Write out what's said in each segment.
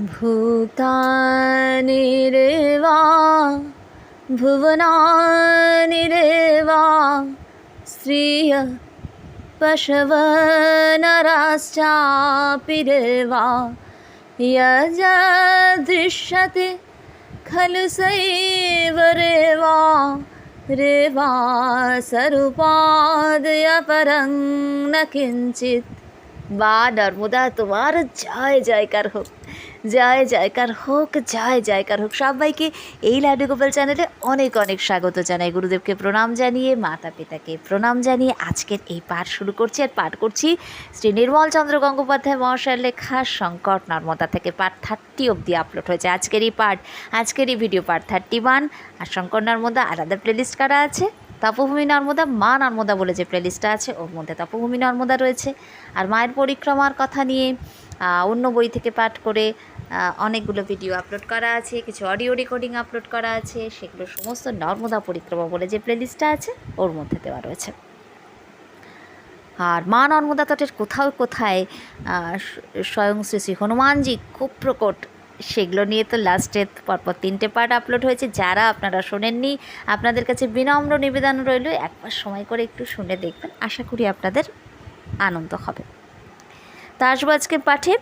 भूतानि रे वा भुवनानि रे वा स्त्रिय पशवनराश्चापि रे वा यजदृश्यते खलु सैव रे वा रे वा स्वरूपादय परं न किञ्चित् বা নর্মদা তোমার জয় জয়কার হোক জয় জয়কার হোক, জয় জয়কার হোক। সবাইকে এই লাড্ডু গোপাল চ্যানেলে অনেক অনেক স্বাগত জানাই। গুরুদেবকে প্রণাম জানিয়ে মাতা পিতাকে প্রণাম জানিয়ে আজকের এই পাঠ শুরু করছি আর পাঠ করছি শ্রী নির্মল চন্দ্র গঙ্গোপাধ্যায় মহাশয়ের লেখা সংকট নর্মদা থেকে পাঠ থার্টি অবধি আপলোড হয়েছে। আজকের এই পাঠ, আজকের এই ভিডিও পাঠ থার্টি ওয়ান। আর শঙ্কর নর্মদা আলাদা প্লেলিস্ট করা আছে? তপভূমি নর্মদা, মা নর্মদা বলে যে প্লেলিস্টটা আছে, ওর মধ্যে তপভূমি নর্মদা রয়েছে। আর মায়ের পরিক্রমার কথা নিয়ে অন্য বই থেকে পাঠ করে অনেকগুলো ভিডিও আপলোড করা আছে, কিছু অডিও রেকর্ডিং আপলোড করা আছে, সেগুলো সমস্ত নর্মদা পরিক্রমা বলে যে প্লেলিস্টটা আছে, ওর মধ্যে দেওয়া রয়েছে। আর মা নর্মদা তটের কোথাও কোথায় স্বয়ং শ্রী শ্রী হনুমানজি খুব প্রকট, সেগুলো নিয়ে তো লাস্টে পরপর তিনটে পার্ট আপলোড হয়েছে। যারা আপনারা শোনেননি, আপনাদের কাছে বিনম্র নিবেদন রইল, একবার সময় করে একটু শুনে দেখবেন, আশা করি আপনাদের আনন্দ হবে। তা আসব আজকের পাঠে।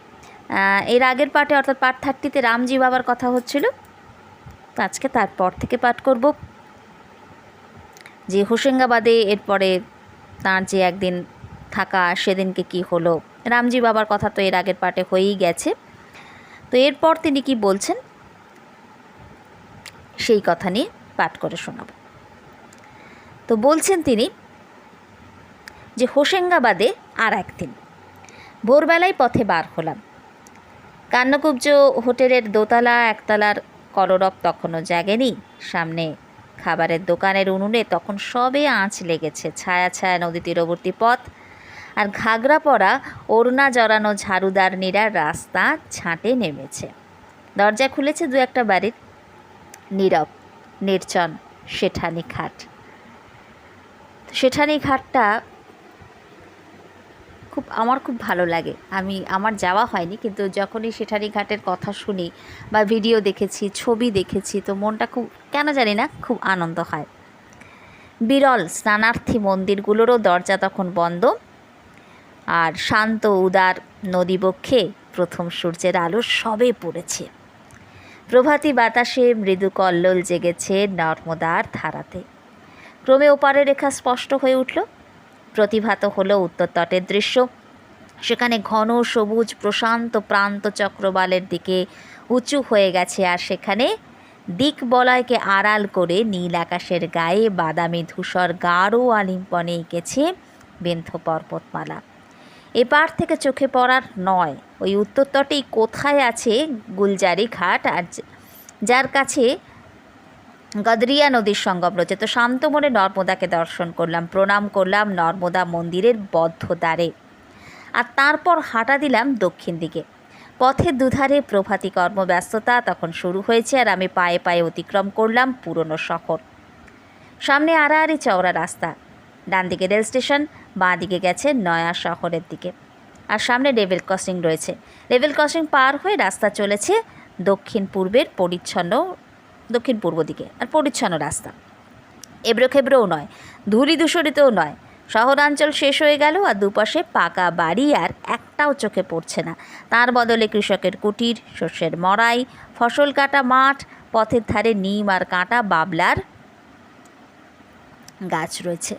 এর আগের পাঠে, অর্থাৎ পাঠ থার্টিতে রামজি বাবার কথা হচ্ছিল। তো আজকে তারপর থেকে পাঠ করব। যে হোসেঙ্গাবাদে এরপরে তার যে একদিন থাকা, সেদিনকে কি হলো, রামজি বাবার কথা তো এর আগের পাঠে হয়েই গেছে। তো এরপর তিনি কি বলছেন, সেই কথা নিয়ে পাঠ করে শোনাব। তো বলছেন তিনি যে হোসেঙ্গাবাদে আর একদিন ভোরবেলায় পথে বার হলাম। কান্নকুব্জ হোটেলের দোতলা, একতলার কলরব তখনও জাগেনি। সামনে খাবারের দোকানের উনুনে তখন সবে আঁচ লেগেছে ছায়া ছায়া নদী তীরবর্তী পথ। আর ঘাগরা পরা ওড়না জড়ানো ঝাড়ুদারনিরা রাস্তা ছাঁটে নেমেছে। দরজা খুলেছে দু একটা বাড়ির। নীরব, নির্জন, শেঠানি ঘাট শেঠানি ঘাটটা খুব, আমার খুব ভালো লাগে। আমি, আমার যাওয়া হয়নি, কিন্তু যখনই সেঠানি ঘাটের কথা শুনি বা ভিডিও দেখেছি, ছবি দেখেছি, তো মনটা খুব, কেন জানি না, খুব আনন্দ হয়। বিরল স্নানার্থী মন্দিরগুলোরও দরজা তখন বন্ধ। আর শান্ত, উদার নদীবক্ষে প্রথম সূর্যের আলো সবে পড়েছে। প্রভাতী বাতাসে মৃদু কল্লোল জেগেছে নর্মদার ধারাতে। ক্রমে ওপারে রেখা স্পষ্ট হয়ে উঠল। প্রতিভাত হলো উত্তর তটের দৃশ্য। সেখানে ঘন, সবুজ, প্রশান্ত প্রান্ত চক্রবালের দিকে উঁচু হয়ে গেছে আর সেখানে দিক বলয়কে আড়াল করে নীল আকাশের গায়ে বাদামি ধূসর গাঢ় আলিম্পনে এঁকেছে বেন্থ পর্বতমালা। এপার থেকে চোখে পড়ার নয়, ওই উত্তর তটেই কোথায় আছে গুলজারি ঘাট আর যার কাছে গদরিয়া নদীর সঙ্গম রয়েছে। তো শান্ত মনে নর্মদাকে দর্শন করলাম, প্রণাম করলাম, নর্মদা মন্দিরের বদ্ধ দ্বারে। আর তারপর হাঁটা দিলাম দক্ষিণ দিকে। পথের দুধারে প্রভাতী কর্মব্যস্ততা তখন শুরু হয়েছে আর আমি পায়ে পায়ে অতিক্রম করলাম পুরনো শহর। সামনে আড়াআড়ি চওড়া রাস্তা। ডান দিকে রেল স্টেশন, বাঁ দিকে গেছে নয়া শহরের দিকে। আর সামনে লেভেল ক্রসিং রয়েছে। লেভেল ক্রসিং পার হয়ে রাস্তা চলেছে দক্ষিণ পূর্বের পরিচ্ছন্ন দক্ষিণ পূর্ব দিকে আর পরিচ্ছন্ন রাস্তা। এবড়ো খেবড়োও নয়, ধূলি দূষরিতও নয়। শহরাঞ্চল শেষ হয়ে গেল আর দুপাশে পাকা বাড়ি আর একটাও চোখে পড়ছে না। তার বদলে কৃষকের কুটির, শস্যের মড়াই, ফসল কাটা মাঠ, পথের ধারে নিম আর কাঁটা, বাবলার গাছ রয়েছে।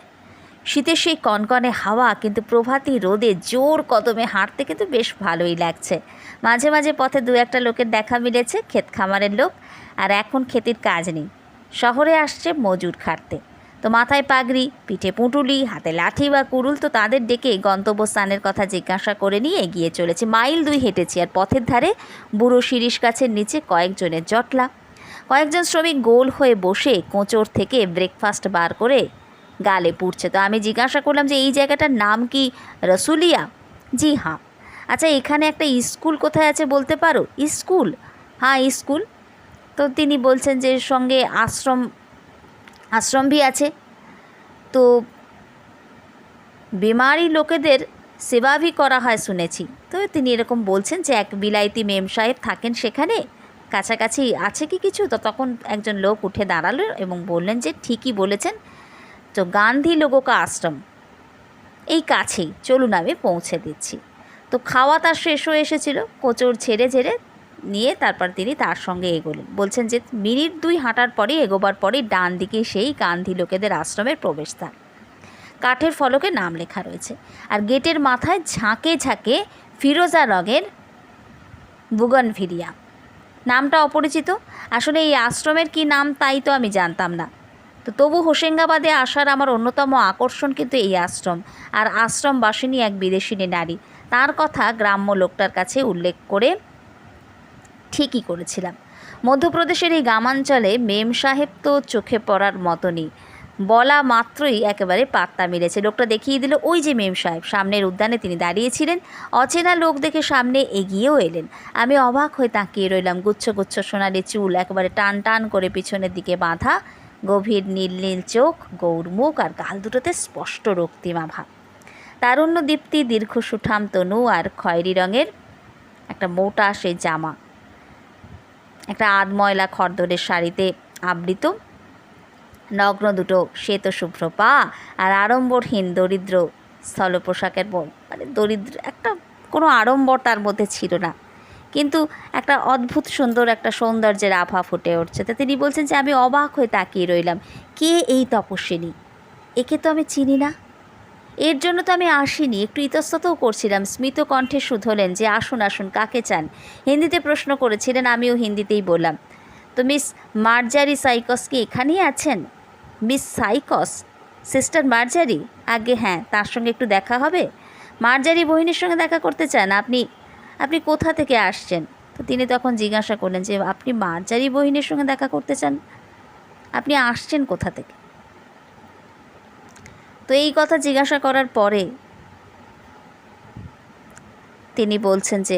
শীতের সেই কনকনে হাওয়া কিন্তু প্রভাতী রোদে জোর কদমে হাঁটতে কিন্তু বেশ ভালোই লাগছে। মাঝে মাঝে পথে দু একটা লোকের দেখা মিলেছে, ক্ষেত খামারের লোক আর এখন ক্ষেতির কাজ নেই। শহরে আসছে মজুর খাটতে। তো মাথায় পাগড়ি, পিঠে পুঁটুলি, হাতে লাঠি বা কুড়ুল তো তাদের ডেকে গন্তব্যস্থানের কথা জিজ্ঞাসা করে নিয়ে এগিয়ে চলেছে। মাইল দুই হেঁটেছি আর পথের ধারে বুড়ো শিরিষ গাছের নিচে কয়েকজনের জটলা। কয়েকজন শ্রমিক গোল হয়ে বসে কোঁচর থেকে ব্রেকফাস্ট বার করে গালে পুড়ছে। তো আমি জিজ্ঞাসা করলাম যে, এই জায়গাটার নাম কি রসুলিয়া? জি হ্যাঁ আচ্ছা এখানে একটা স্কুল কোথায় আছে বলতে পারো? স্কুল? হ্যাঁ স্কুল। তো তিনি বলছেন যে সঙ্গে আশ্রম আশ্রম ভি আছে। তো বিমারি লোকেদের সেবা ভি করা হয় শুনেছি। তো তিনি এরকম বলছেন যে এক বিলাইতি মেম সাহেব থাকেন সেখানে, কাছাকাছি আছে কি কিছু? তো তখন একজন লোক উঠে দাঁড়াল এবং বললেন যে ঠিকই বলেছেন, তো গান্ধী লোগোকা আশ্রম, এই কাছেই, চলুন আমি পৌঁছে দিচ্ছি। তো খাওয়া তার শেষ হয়ে এসেছিল, কোচর ছেড়ে ঝেড়ে নিয়ে তারপর তিনি তার সঙ্গে এগোলেন। বলছেন যে, মিনিট দুই হাঁটার পরে এগোবার পরে ডান দিকে সেই গান্ধী লোকেদের আশ্রমের প্রবেশদ্বার। কাঠের ফলকে নাম লেখা রয়েছে। আর গেটের মাথায় ঝাঁকে ঝাঁকে ফিরোজা রঙের বুগনভিরিয়া। নামটা অপরিচিত। আসলে এই আশ্রমের কি নাম তাই তো আমি জানতাম না। তো তবু হোসেঙ্গাবাদে আসার আমার অন্যতম আকর্ষণ কিন্তু এই আশ্রম। আর আশ্রম বাসিনী এক বিদেশিনী নারী। তার কথা গ্রাম্য লোকটার কাছে উল্লেখ করে ঠিকই করেছিলাম। মধ্যপ্রদেশের এই গ্রামাঞ্চলে মেম সাহেব তো চোখে পড়ার মতনই। বলা মাত্রই একেবারে পাত্তা মিলেছে। লোকটা দেখিয়ে দিল, ওই যে মেম সাহেব, সামনের উদ্যানে তিনি দাঁড়িয়েছিলেন। অচেনা লোক দেখে সামনে এগিয়েও এলেন। আমি অবাক হয়ে তাকিয়ে রইলাম। গুচ্ছ গুচ্ছ সোনালি চুল, একেবারে টান টান করে পিছনের দিকে বাঁধা, গভীর নীল নীল চোখ গৌরমুখ আর গাল দুটোতে স্পষ্ট রক্তিমা ভাব তারুণ্য দীপ্তি, দীর্ঘ সুঠাম তনু আর খয়েরি রঙের একটা মোটা সেই জামা। একটা আধময়লা খরদরের শাড়িতে আবৃত। নগ্ন দুটো শ্বেত শুভ্র পা আর আড়ম্বরহীন দরিদ্র স্থল পোশাকের মানে দরিদ্র, একটা কোনো আড়ম্বর তার মধ্যে ছিল না। কিন্তু একটা অদ্ভুত সুন্দর একটা সৌন্দর্যের আভা ফুটে উঠছে। তা তিনি বলছেন যে, আমি অবাক হয়ে তাকিয়ে রইলাম। কে এই তপস্বিনী? একে তো আমি চিনি না। এর জন্য তো আমি আসিনি, একটু ইতস্ততও করছিলাম। স্মিত কণ্ঠে শুধলেন যে, আসুন আসুন, কাকে চান? হিন্দিতে প্রশ্ন করেছিলেন, আমিও হিন্দিতেই বললাম, তো মিস মার্জারি সাইকস কি এখানেই আছেন? Miss Sykes? Sister Margery? আগে হ্যাঁ তার সঙ্গে একটু দেখা হবে। মার্জারি বহিনীর সঙ্গে দেখা করতে চান? আপনি আপনি কোথা থেকে আসছেন? তো তিনি তখন জিজ্ঞাসা করলেন যে, আপনি মার্জারি বহিনীর সঙ্গে দেখা করতে চান? আপনি আসছেন কোথা থেকে? তো এই কথা জিজ্ঞাসা করার পরে তিনি বলছেন যে,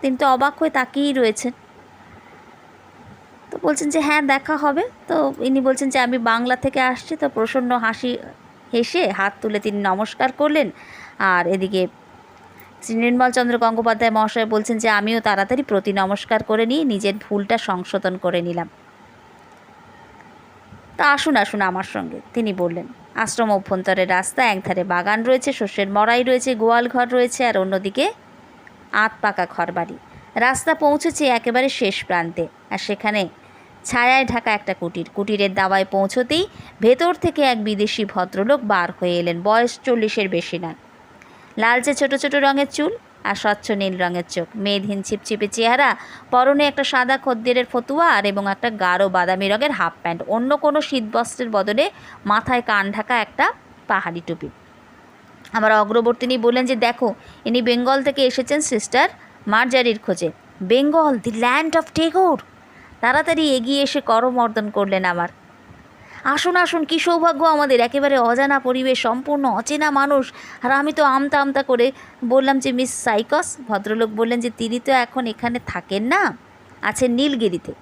তিনি তো অবাক হয়ে তাকিয়েই রয়েছেন। তো বলছেন যে হ্যাঁ দেখা হবে। তো ইনি বলছেন যে, আমি বাংলা থেকে আসছি। তো প্রসন্ন হাসি হেসে হাত তুলে তিনি নমস্কার করলেন। আর এদিকে শ্রী নির্মলচন্দ্র গঙ্গোপাধ্যায় মহাশয় বলছেন যে, আমিও তাড়াতাড়ি প্রতি নমস্কার করে নিয়ে নিজের ভুলটা সংশোধন করে নিলাম। তা আসুন আসুন আমার সঙ্গে, তিনি বললেন। আশ্রম অভ্যন্তরের রাস্তা, একধারে বাগান রয়েছে, শস্যের মড়াই রয়েছে, গোয়াল ঘর রয়েছে আর অন্যদিকে আত পাকা ঘরবাড়ি। রাস্তা পৌঁছেছে একেবারে শেষ প্রান্তে আর সেখানে ছায়ায় ঢাকা একটা কুটির। কুটিরের দাওয়ায় পৌঁছতেই ভেতর থেকে এক বিদেশি ভদ্রলোক বার হয়ে এলেন, বয়স চল্লিশের বেশি না। লালচে ছোট ছোট রঙের চুল আর স্বচ্ছ নীল রঙের চোখ। মেদহীন ছিপছিপে চেহারা, পরনে একটা সাদা খদ্দেরের ফতুয়া আর এবং একটা গাঢ় বাদামি রঙের হাফ প্যান্ট। অন্য কোনো শীতবস্ত্রের বদলে মাথায় কান ঢাকা একটা পাহাড়ি টুপি। আমার অগ্রবর্তিনী বললেন যে, দেখো, ইনি বেঙ্গল থেকে এসেছেন সিস্টার মার্জারির খোঁজে। Bengal, the land of Tagore. তাড়াতাড়ি এগিয়ে এসে করমর্দন করলেন আমার। আসুন আসুন, কী সৌভাগ্য আমাদের। একেবারে অজানা পরিবেশ, সম্পূর্ণ অচেনা মানুষ। আর আমি তো আমতা আমতা করে বললাম যে, মিস সাইকস। ভদ্রলোক বললেন যে, তিনি তো এখন এখানে থাকেন না, আছেন নীলগিরিতে।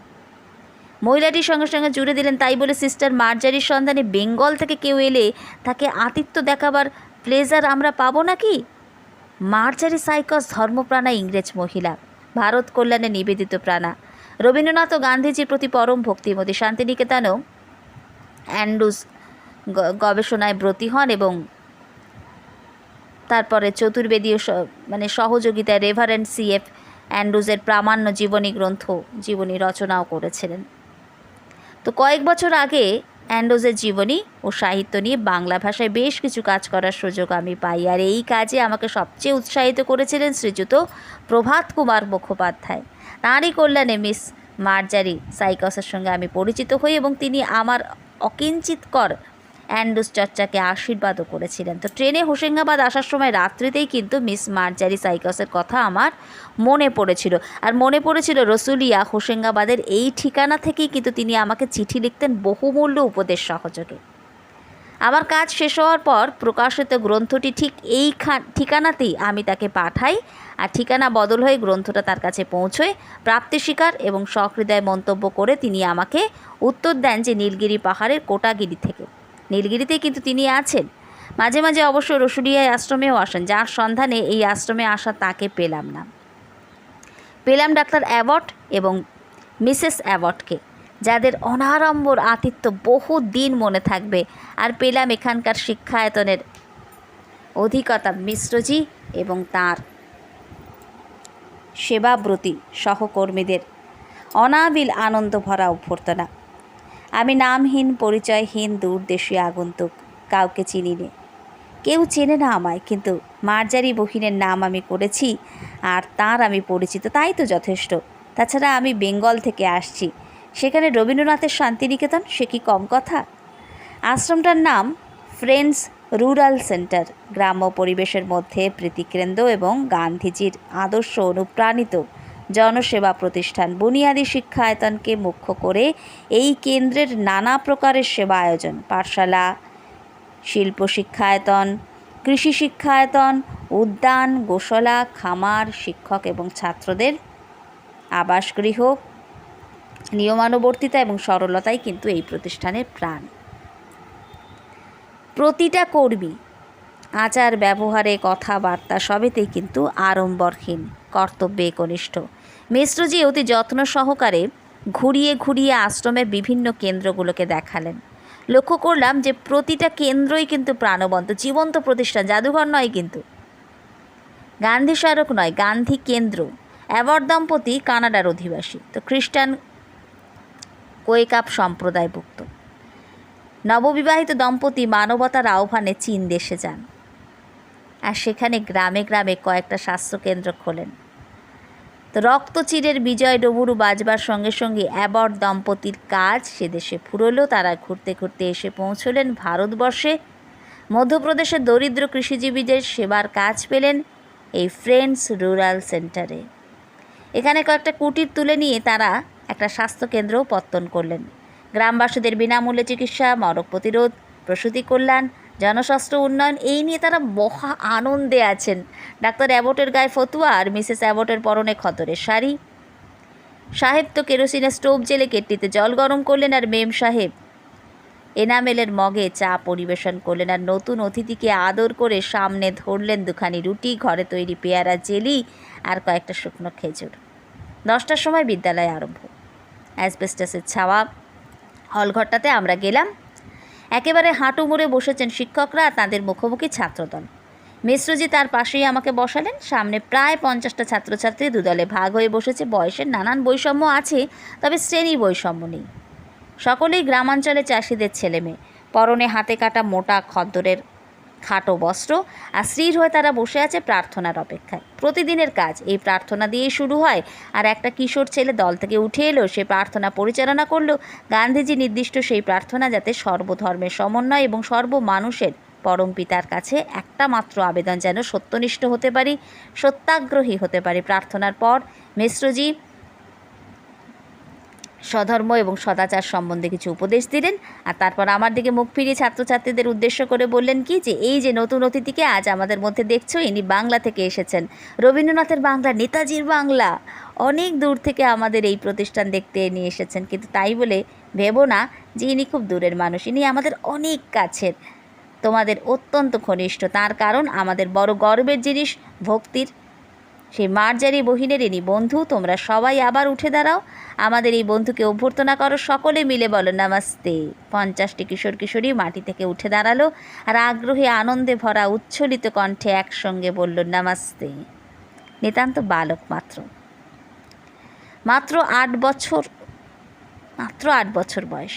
মহিলাটির সঙ্গে সঙ্গে জুড়ে দিলেন, তাই বলে সিস্টার মার্জারির সন্ধানে বেঙ্গল থেকে কেউ এলে তাকে আতিথ্য দেখাবার প্লেজার আমরা পাবো নাকি? মার্জারি সাইকস, ধর্মপ্রাণা, ইংরেজ মহিলা, ভারত কল্যাণে নিবেদিত প্রাণা। রবীন্দ্রনাথ ও গান্ধীজির প্রতি পরম ভক্তিমতী শান্তিনিকেতনেও অ্যান্ডুস গবেষণায় ব্রতী হন এবং তারপরে চতুর্বেদীয় মানে সহযোগিতায় রেভারেন্ড সিএফ অ্যান্ড্রুজের প্রামাণ্য জীবনী গ্রন্থ, জীবনী রচনাও করেছিলেন। তো কয়েক বছর আগে অ্যান্ডোজের জীবনী ও সাহিত্য নিয়ে বাংলা ভাষায় বেশ কিছু কাজ করার সুযোগ আমি পাই। আর এই কাজে আমাকে সবচেয়ে উৎসাহিত করেছিলেন শ্রীযুত প্রভাত কুমার মুখোপাধ্যায়। তাঁরই কল্যাণে মিস মার্জারি সাইকসের সঙ্গে আমি পরিচিত হই এবং তিনি আমার অকিঞ্চিতকর। অ্যান্ডুস চর্চাকে আশীর্বাদও করেছিলেন। তো ট্রেনে হোসেঙ্গাবাদ আসার সময় রাত্রিতেই কিন্তু মিস মার্জারি সাইকসের কথা আমার মনে পড়েছিল। আর মনে পড়েছিল, রসুলিয়া হোসেঙ্গাবাদের এই ঠিকানা থেকেই কিন্তু তিনি আমাকে চিঠি লিখতেন বহুমূল্য উপদেশ সহযোগে। আমার কাজ শেষ হওয়ার পর প্রকাশিত গ্রন্থটি ঠিক এই ঠিকানাতেই আমি তাকে পাঠাই। আর ঠিকানা বদল হয়ে গ্রন্থটা তার কাছে পৌঁছয়। প্রাপ্তি স্বীকার এবং সহৃদয় মন্তব্য করে তিনি আমাকে উত্তর দেন যে নীলগিরি পাহাড়ের কোটাগিরি থেকে। নীলগিরিতেই কিন্তু তিনি আছেন। মাঝে মাঝে অবশ্য রসুলিয়ায় আশ্রমেও আসেন, যার সন্ধানে এই আশ্রমে আসা তাকে পেলাম না। পেলাম ডাক্তার অ্যাবট এবং মিসেস অ্যাবটকে। যাদের অনাড়ম্বর আতিথ্য বহু দিন মনে থাকবে। আর পেলাম এখানকার শিক্ষায়তনের অধিকতা মিশ্রজি এবং তার সেবাব্রতী সহকর্মীদের অনাবিল আনন্দ ভরা অভ্যর্থনা। আমি নামহীন, পরিচয়হীন দূরদেশীয় আগন্তুক, কাউকে চিনি নে। কেউ চেনে না আমায়, কিন্তু মার্জারি বহিনের নাম আমি করেছি আর তার আমি পরিচিত, তাই তো যথেষ্ট। তাছাড়া আমি বেঙ্গল থেকে আসছি। সেখানে রবীন্দ্রনাথের শান্তিনিকেতন, সে কি কম কথা? আশ্রমটার নাম ফ্রেন্ডস রুরাল সেন্টার, গ্রাম্য পরিবেশের মধ্যে প্রীতিকেন্দ্র এবং গান্ধীজির আদর্শ অনুপ্রাণিত জনসেবা প্রতিষ্ঠান। বুনিয়াদী শিক্ষায়তনকে মুখ্য করে এই কেন্দ্রের নানা প্রকারের সেবা আয়োজন। পাঠশালা, শিল্প শিক্ষায়তন কৃষি শিক্ষায়তন উদ্যান, গোশালা, খামার, শিক্ষক এবং ছাত্রদের আবাসগৃহ নিয়মানুবর্তিতা এবং সরলতাই কিন্তু এই প্রতিষ্ঠানের প্রাণ। প্রতিটা কর্মী, আচার ব্যবহারে কথাবার্তা সবেতেই কিন্তু আড়ম্বরহীন, কর্তব্যে একনিষ্ঠ। মিশ্রজি অতি যত্ন সহকারে ঘুরিয়ে ঘুরিয়ে আশ্রমের বিভিন্ন কেন্দ্রগুলোকে দেখালেন। লক্ষ্য করলাম যে প্রতিটা কেন্দ্রই কিন্তু প্রাণবন্ত, জীবন্ত প্রতিষ্ঠান, জাদুঘর নয় কিন্তু। গান্ধী স্মারক নয়, গান্ধী কেন্দ্র। অ্যাওয়ার্ড দম্পতি কানাডার অধিবাসী। তো খ্রিস্টান কোয়েকাপ সম্প্রদায়ভুক্ত। নববিবাহিত দম্পতি মানবতার আহ্বানে চীন দেশে যান। আর সেখানে গ্রামে গ্রামে কয়েকটা স্বাস্থ্যকেন্দ্র খোলেন। তো রক্তচিরের বিজয় ডবুরু বাজবার সঙ্গে সঙ্গে অ্যাবর্ড দম্পতির কাজ সে দেশে ফুরলো। তারা ঘুরতে ঘুরতে এসে পৌঁছলেন ভারতবর্ষে। মধ্যপ্রদেশের দরিদ্র কৃষিজীবীদের সেবার কাজ পেলেন এই ফ্রেন্ডস রুরাল সেন্টারে। এখানে কয়েকটা কুটির তুলে নিয়ে তারা একটা স্বাস্থ্যকেন্দ্রও পত্তন করলেন। গ্রামবাসীদের বিনামূল্যে চিকিৎসা মরক প্রতিরোধ, প্রসূতি কল্যাণ, জনস্বাস্থ্য উন্নয়ন, এই নিয়ে তারা মহা আনন্দে আছেন। ডাক্তার অ্যাবটের গায়ে ফতুয়া আর মিসেস অ্যাবটের পরনে খতরের শাড়ি। সাহেব তো কেরোসিনের স্টোভ জেলে কেটলিতে জল গরম করলেন আর মেম সাহেব এনামেলের মগে চা পরিবেশন করলেন আর নতুন অতিথিকে আদর করে সামনে ধরলেন দুখানি রুটি, ঘরে তৈরি পেয়ারা, জেলি আর কয়েকটা শুকনো খেজুর। দশটার সময় বিদ্যালয় আরম্ভ। অ্যাসবেস্টাসের ছাওয়া। হলঘরটাতে আমরা গেলাম। একেবারে হাঁটু মুড়ে বসেছেন শিক্ষকরা তাদের মুখোমুখি ছাত্রদল। মিশ্রজি তার পাশেই আমাকে বসালেন। সামনে প্রায় পঞ্চাশটা ছাত্রছাত্রী দুদলে ভাগ হয়ে বসেছে। বয়সের নানান বৈষম্য আছে, তবে শ্রেণি বৈষম্য নেই। সকলেই গ্রামাঞ্চলে চাষিদের ছেলে মেয়ে পরনে হাতে কাটা মোটা খদ্দরের খাটো বস্ত্র আর স্ত্রীর হয়ে তারা বসে আছে প্রার্থনার অপেক্ষায়। প্রতিদিনের কাজ, এই প্রার্থনা দিয়েই শুরু হয়। আর একটা কিশোর ছেলে দল থেকে উঠে এলো, সে প্রার্থনা পরিচালনা করল। গান্ধীজি নির্দিষ্ট সেই প্রার্থনা যাতে সর্বধর্মের সমন্বয় এবং সর্বমানুষের পরম পিতার কাছে একটা মাত্র আবেদন যেন সত্যনিষ্ঠ হতে পারি, সত্যাগ্রহী হতে পারি প্রার্থনার পর, মিশ্রজি স্বধর্ম এবং সদাচার সম্বন্ধে কিছু উপদেশ দিলেন আর তারপর আমার দিকে মুখ ফিরিয়ে ছাত্রছাত্রীদের উদ্দেশ্য করে বললেন কি যে, এই যে নতুন অতিথিকে আজ আমাদের মধ্যে দেখছ, ইনি বাংলা থেকে এসেছেন। রবীন্দ্রনাথের বাংলা, নেতাজির বাংলা, অনেক দূর থেকে আমাদের এই প্রতিষ্ঠান দেখতে নিয়ে এসেছেন। কিন্তু তাই বলে ভেবো না যে ইনি খুব দূরের মানুষ, ইনি আমাদের অনেক কাছের, তোমাদের অত্যন্ত ঘনিষ্ঠ। তার কারণ আমাদের বড় গর্বের জিনিস, ভক্তির সেই মার্জারি বহিনের ইনি বন্ধু, তোমরা সবাই আবার উঠে দাঁড়াও। আমাদের এই বন্ধুকে অভ্যর্থনা করো, সকলে মিলে বলো, নামাস্তে। পঞ্চাশটি কিশোর কিশোরী মাটি থেকে উঠে দাঁড়াল আর আগ্রহী আনন্দে ভরা উচ্ছ্বলিত কণ্ঠে একসঙ্গে বলল, নামাস্তে। নিতান্ত বালক মাত্র। মাত্র আট বছর, মাত্র আট বছর বয়স।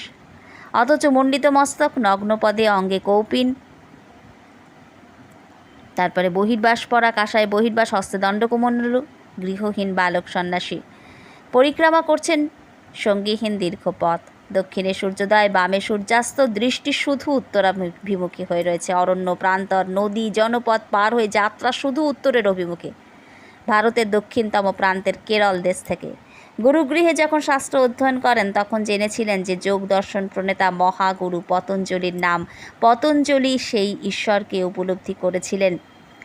অথচ মণ্ডিত মস্তক, নগ্নপদে অঙ্গে কৌপিন তারপরে বহির্বাস পরা কাসায় বহির্বাস, হস্তে দণ্ডকুমণ্ডল গৃহহীন বালক সন্ন্যাসী। পরিক্রমা করছেন সঙ্গীহীন দীর্ঘ পথ দক্ষিণে সূর্যোদয়, বামে সূর্যাস্ত, দৃষ্টি শুধু উত্তরাভিমুখী হয়ে রয়েছে। অরণ্য প্রান্তর, নদী, জনপথ পার হয়ে যাত্রা শুধু উত্তরের অভিমুখে। ভারতের দক্ষিণতম প্রান্তের কেরল দেশ থেকে। গুরুগৃহে যখন শাস্ত্র অধ্যয়ন করেন, তখন জেনেছিলেন যে যোগ দর্শন প্রণেতা মহাগুরু পতঞ্জলির নাম। পতঞ্জলি সেই ঈশ্বরকে উপলব্ধি করেছিলেন।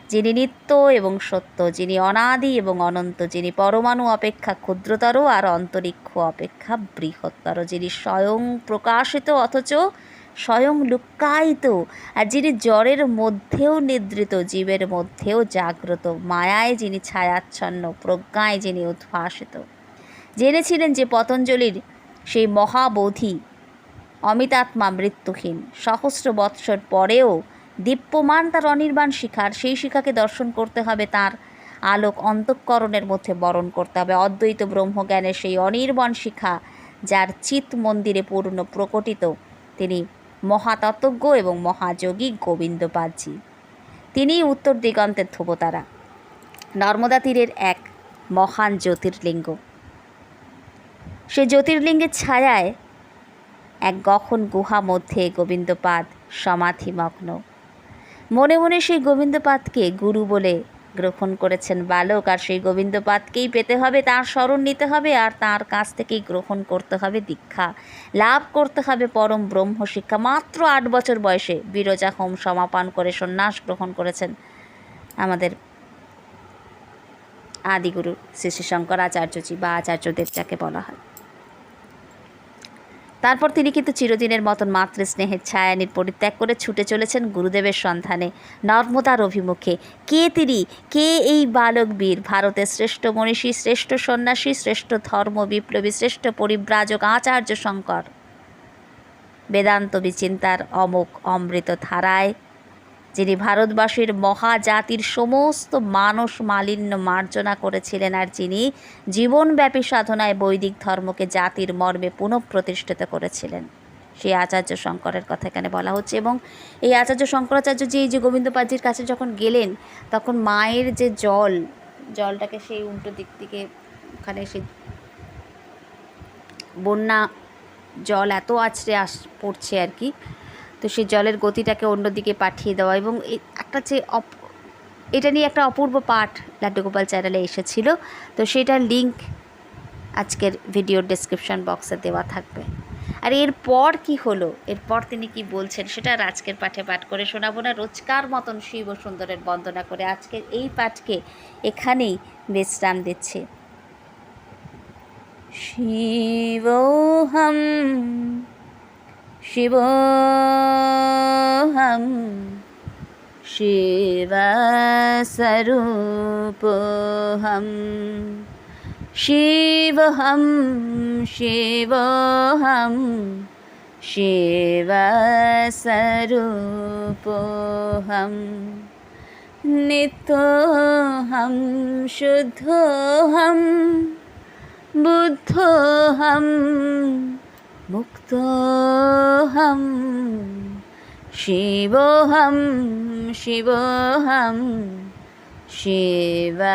যিনি নিত্য এবং সত্য, যিনি অনাদি এবং অনন্ত, যিনি পরমাণু অপেক্ষা ক্ষুদ্রতর আর অন্তরিক্ষ অপেক্ষা বৃহত্তর, যিনি স্বয়ং প্রকাশিত অথচ স্বয়ং লুক্কায়িত, আর যিনি জ্বরের মধ্যেও নিদ্রিত, জীবের মধ্যেও জাগ্রত, মায়ায় যিনি ছায়াচ্ছন্ন, প্রজ্ঞায় যিনি উদ্ভাসিত। জেনেছিলেন যে পতঞ্জলির সেই মহাবোধি অমিতাত্মা মৃত্যুহীন। সহস্র বৎসর পরেও দীপ্যমান তার অনির্বাণ শিখার, সেই শিখাকে দর্শন করতে হবে তার আলোক অন্তঃকরণের মধ্যে বরণ করতে হবে। অদ্বৈত ব্রহ্মজ্ঞানের সেই অনির্বাণ শিখা, যার চিত মন্দিরে পূর্ণ প্রকটিত তিনি মহাতত্ত্বজ্ঞ এবং মহাযোগী গোবিন্দপাদজি তিনিই উত্তর দিগন্তের ধ্রুবতারা। নর্মদা তীরের এক মহান জ্যোতির্লিঙ্গ। সে জ্যোতির্লিঙ্গের ছায়ায় এক গহন গুহা মধ্যে গোবিন্দপাদ সমাধিমগ্ন। মনে মনে সেই গোবিন্দপাদকে গুরু বলে গ্রহণ করেছেন বালক, আর সেই গোবিন্দপাদকেই পেতে হবে, তার স্মরণ নিতে হবে, আর তার কাছ থেকেই গ্রহণ করতে হবে দীক্ষা, লাভ করতে হবে পরম ব্রহ্ম শিক্ষা। মাত্র আট বছর বয়সে বিরজা হোম সমাপন করে সন্ন্যাস গ্রহণ করেছেন আমাদের আদিগুরু শ্রী শ্রী শঙ্করাচার্যজি বা আচার্যদেব যাকে বলা হয়। তারপর তিনি কিন্তু চিরদিনের মতন মাতৃ স্নেহের ছায়ানির পরিত্যাগ করে ছুটে চলেছেন গুরুদেবের সন্ধানে। নর্মদার অভিমুখে। কে তিনি? কে এই বালক বীর ভারতের শ্রেষ্ঠ মনীষী, শ্রেষ্ঠ সন্ন্যাসী, শ্রেষ্ঠ ধর্ম বিপ্লবী শ্রেষ্ঠ পরিব্রাজক আচার্য শঙ্কর। বেদান্ত বিচিন্তার অমোক অমৃত ধারায় যিনি ভারতবাসীর মহাজাতির সমস্ত মানস মালিন্য মার্জনা করেছিলেন আর যিনি জীবনব্যাপী সাধনায় বৈদিক ধর্মকে জাতির মর্মে পুনঃপ্রতিষ্ঠিত করেছিলেন। সেই আচার্য শঙ্করের কথা এখানে বলা হচ্ছে এবং এই আচার্য শঙ্করাচার্য যে এই যে গোবিন্দপাজির কাছে যখন গেলেন, তখন মায়ের যে জল, জলটাকে সেই উল্টো দিক থেকে ওখানে সে বন্যা জল এত আছড়ে আস, পড়ছে আর কি। তো সেই জলের গতিটাকে অন্যদিকে পাঠিয়ে দেওয়া এবং একটা যে অপ, এটা নিয়ে একটা অপূর্ব পাঠ লাড্ডুগোপাল চ্যানেলে এসেছিল। তো সেটার লিঙ্ক আজকের ভিডিওর ডেসক্রিপশন বক্সে দেওয়া থাকবে। আর এরপর কি হলো? এরপর তিনি কি বলছেন সেটা আর আজকের পাঠে পাঠ করে শোনাবো না। রোজকার মতন শিব সুন্দরের বন্দনা করে আজকের এই পাঠকে এখানেই বিশ্রাম দিচ্ছে। শিবহম शिवोऽहं शिवस्वरूपोऽहं शिवहं शिवोऽहं शिवस्वरूपोऽहं नित्योऽहं शुद्धोऽहं बुद्धोऽहं मुक्तोऽहं शिवोऽहं शिवोऽहं शिवस्वरूपोऽहम्